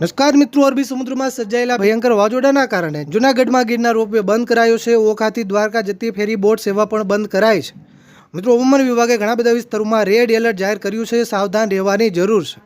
નમસ્કાર મિત્રો, અરબી સમુદ્રમાં સર્જાયેલા ભયંકર વાવાઝોડાના કારણે જૂનાગઢમાં ગીરના રોપવે બંધ કરાયો છે. ઓખાથી દ્વારકા જતી ફેરી બોટ સેવા પણ બંધ કરાઈ છે. મિત્રો, હવામાન વિભાગે ઘણા બધા વિસ્તારોમાં રેડ એલર્ટ જાહેર કર્યું છે. સાવધાન રહેવાની જરૂર છે.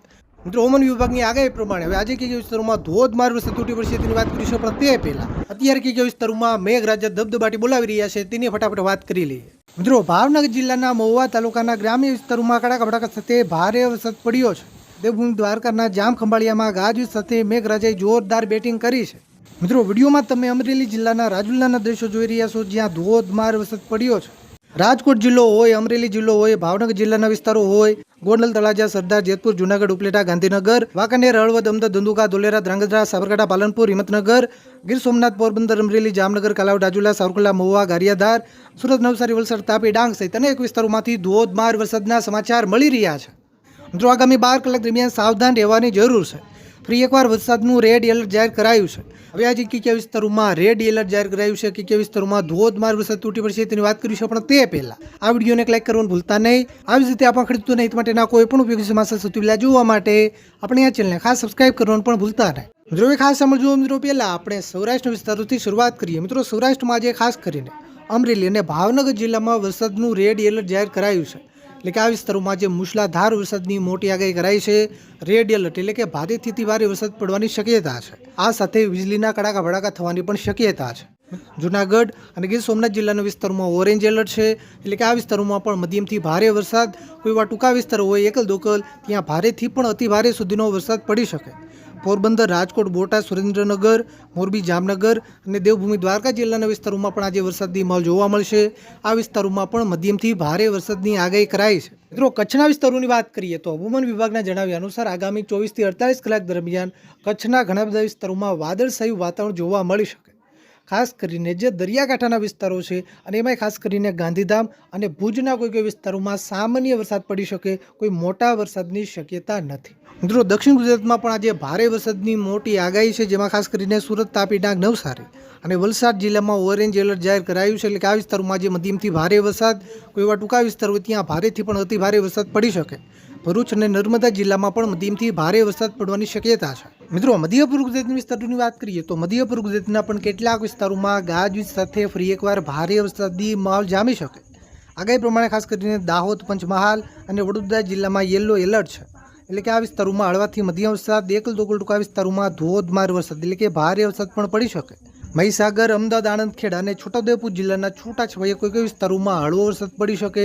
મિત્રો, હવામાન વિભાગની આગાહી પ્રમાણે હવે આજે કઈ વિસ્તારોમાં ધોધમાર વરસાદ તૂટી પડશે તેની વાત કરીશું પણ તે પહેલા. અત્યારે કઈ વિસ્તારોમાં મેઘરાજા ધબધબાટી બોલાવી રહ્યા છે તેની ફટાફટ વાત કરી લઈએ. મિત્રો, ભાવનગર જિલ્લાના મહુવા તાલુકાના ગ્રામ્ય વિસ્તારોમાં કડાકા ભડાકા સાથે ભારે વરસાદ પડ્યો છે. દેવભૂમિ દ્વારકાના જામ ખંભાળિયામાં ગાજવીજ સાથે મેઘરાજાએ જોરદાર બેટિંગ કરી છે. મિત્રો, વિડીયોમાં તમે અમરેલી જિલ્લાના રાજુલાના દ્રશ્યો જોઈ રહ્યા છો, જ્યાં ધોધમાર વરસાદ પડ્યો છે. રાજકોટ જિલ્લો હોય, અમરેલી જિલ્લો હોય, ભાવનગર જિલ્લાના વિસ્તારો હોય, ગોંડલ, તળાજા, સરદાર, જેતપુર, જુનાગઢ, ઉપલેટા, ગાંધીનગર, વાંકાનેર, હળવદ, અમદાવાદ, ધંધુકા, ધોલેરા, ધ્રાંગધ્રા, સાબરકાંઠા, પાલનપુર, હિંમતનગર, ગીર સોમનાથ, પોરબંદર, અમરેલી, જામનગર, કલાવ રાજુલા સાવરકુલા મહુવા, ગારિયાધાર, સુરત, નવસારી, વલસાડ, તાપી, ડાંગ સહિત અનેક વિસ્તારોમાંથી ધોધમાર વરસાદના સમાચાર મળી રહ્યા છે. મિત્રો, આગામી બાર કલાક દરમિયાન સાવધાન રહેવાની જરૂર છે. ફરી એકવાર વરસાદનું રેડ એલર્ટ જાહેર કરાયું છે. હવે આજે કઈ કયા વિસ્તારોમાં રેડ એલર્ટ જાહેર કરાયું છે કઈ કયા વિસ્તારોમાં ધોધમાર વરસાદ તૂટી પડશે તેની વાત કરીશું પણ તે પહેલાં. આ વિડીયોને ક્લિક કરવાનું ભૂલતા નહીં. આવી જ રીતે આપણા ખેડૂતોને હિત માટેના કોઈ પણ ઉપયોગી સમાચાર સૌથી પહેલાં જોવા માટે આપણે આ ચેનલને ખાસ સબસ્ક્રાઇબ કરવાનું પણ ભૂલતા નહીં. મિત્રો ખાસ સમજવું મિત્રો, પહેલાં આપણે સૌરાષ્ટ્ર વિસ્તારોથી શરૂઆત કરીએ. મિત્રો, સૌરાષ્ટ્રમાં આજે ખાસ કરીને અમરેલી અને ભાવનગર જિલ્લામાં વરસાદનું રેડ એલર્ટ જાહેર કરાયું છે. એટલે કે આ વિસ્તારોમાં જે મુશળાધાર વરસાદની મોટી આગાહી કરાઈ છે. રેડ એલર્ટ એટલે કે ભારેથી ભારે વરસાદ પડવાની શક્યતા છે. આ સાથે વીજળીના કડાકા ભડાકા થવાની પણ શક્યતા છે. જુનાગઢ અને ગીર સોમનાથ જિલ્લાના વિસ્તારોમાં ઓરેન્જ એલર્ટ છે. એટલે કે આ વિસ્તારોમાં પણ મધ્યમથી ભારે વરસાદ. કોઈ એવા ટૂંકા વિસ્તારો હોય એકલ દોકલ ત્યાં ભારેથી પણ અતિ ભારે સુધીનો વરસાદ પડી શકે. પોરબંદર, રાજકોટ, બોટાદ, સુરેન્દ્રનગર, મોરબી, જામનગર અને દેવભૂમિ દ્વારકા જિલ્લાના વિસ્તારોમાં પણ આજે વરસાદની માહોલ જોવા મળશે. આ વિસ્તારોમાં પણ મધ્યમથી ભારે વરસાદની આગાહી કરાઈ છે. મિત્રો, કચ્છના વિસ્તારોની વાત કરીએ તો હવામાન વિભાગના જણાવ્યા અનુસાર આગામી ચોવીસથી અડતાલીસ કલાક દરમિયાન કચ્છના ઘણા બધા વિસ્તારોમાં વાદળછાયું વાતાવરણ જોવા મળી શકે ખાસ કરીને જે દરિયાકાંઠાના વિસ્તારો છે અને એમાંય ખાસ કરીને ગાંધીધામ અને ભુજના કોઈ કોઈ વિસ્તારોમાં સામાન્ય વરસાદ પડી શકે, કોઈ મોટા વરસાદની શક્યતા નથી. મિત્રો, દક્ષિણ ગુજરાતમાં પણ આજે ભારે વરસાદની મોટી આગાહી છે, જેમાં ખાસ કરીને સુરત, તાપી ડાંગ, નવસારી અને વલસાડ જિલ્લામાં ઓરેન્જ એલર્ટ જાહેર કરાયું છે, એટલે કે આ વિસ્તારોમાં જે મધ્યમથી ભારે વરસાદ, કોઈ એવા ટૂંકા વિસ્તાર હોય ત્યાં ભારેથી પણ અતિ ભારે વરસાદ પડી શકે. ભરૂચ અને નર્મદા જિલ્લામાં પણ મધ્યમથી ભારે વરસાદ પડવાની શક્યતા છે. મિત્રો, મધ્ય ગુજરાતની વિસ્તારોની વાત કરીએ તો મધ્ય ગુજરાતના પણ કેટલાક વિસ્તારોમાં ગાજવીજ સાથે ફરી એકવાર ભારે વરસાદી માહોલ જામી શકે. આગાહી પ્રમાણે ખાસ કરીને દાહોદ, પંચમહાલ અને વડોદરા જિલ્લામાં યેલો એલર્ટ છે. એટલે કે આ વિસ્તારોમાં હળવાથી મધ્યમ વરસાદ એકલ દોકલ ટૂંકા વિસ્તારોમાં ધોધમાર વરસાદ, એટલે કે ભારે વરસાદ પણ પડી શકે. મહીસાગર, અમદાવાદ આણંદ ખેડા અને છોટાઉદેપુર જિલ્લાના છૂટાછવાયા કોઈ કોઈ વિસ્તારોમાં હળવો વરસાદ પડી શકે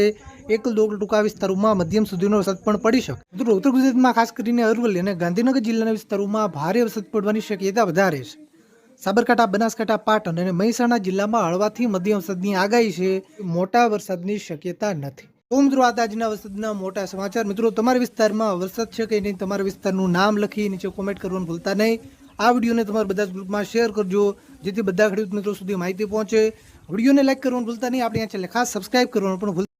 દોકલ ટૂંકા વિસ્તારોમાં મધ્યમ સુધીનો વરસાદ પણ પડી શકે. મિત્રો, ઉત્તર ગુજરાતમાં ખાસ કરીને અરવલ્લી અને ગાંધીનગર જિલ્લાના વિસ્તારોમાં ભારે વરસાદ પડવાની શક્યતા વધારે છે. સાબરકાંઠા, બનાસકાંઠા, પાટણ અને મહેસાણા જિલ્લામાં હળવાથી મધ્યમ વરસાદની આગાહી છે. મોટા વરસાદની શક્યતા નથી. તો મિત્રો, આ આજના વરસાદના મોટા સમાચાર. મિત્રો, તમારા વિસ્તારમાં વરસાદ છે કે નહીં, તમારા વિસ્તારનું નામ લખી નીચે કોમેન્ટ કરવાનું ભૂલતા નહીં. આ વિડીયોને તમારા બધા જ ગ્રુપમાં શેર કરજો, જેથી બધા ખેડૂત મિત્રો સુધી માહિતી પહોંચે. વિડીયોને લાઇક કરવાનું ભૂલતા નહીં. આપણે આ ચેનલ ખાસ સબસ્ક્રાઇબ કરવાનું પણ ભૂલતા